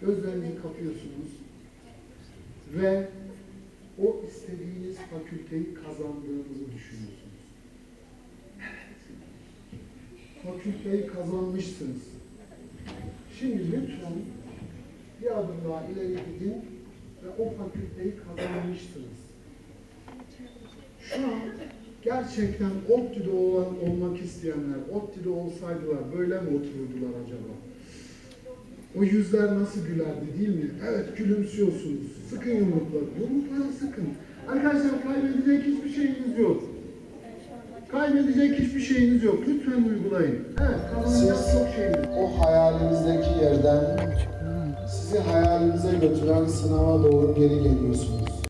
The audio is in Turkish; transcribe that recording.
Gözlerinizi kapıyorsunuz. Ve o istediğiniz fakülteyi kazandığınızı düşünüyorsunuz. Fakülteyi kazanmışsınız. Şimdi lütfen bir adım daha ileri gidin ve o fakülteyi kazanmışsınız. Şu an gerçekten ODTÜ'de olan, olmak isteyenler, ODTÜ'de olsaydılar böyle mi otururdular acaba? O yüzler nasıl gülerdi değil mi? Evet gülümsüyorsunuz. Sıkın yumrukları. Yumrukları sıkın. Arkadaşlar kaybedecek hiçbir şeyiniz yok. Kaybedecek hiçbir şeyiniz yok. Lütfen uygulayın. Evet kazanacak Siz- çok şeyiniz. O hayalinizdeki yerden sizi hayalinize götüren sınava doğru geri geliyorsunuz.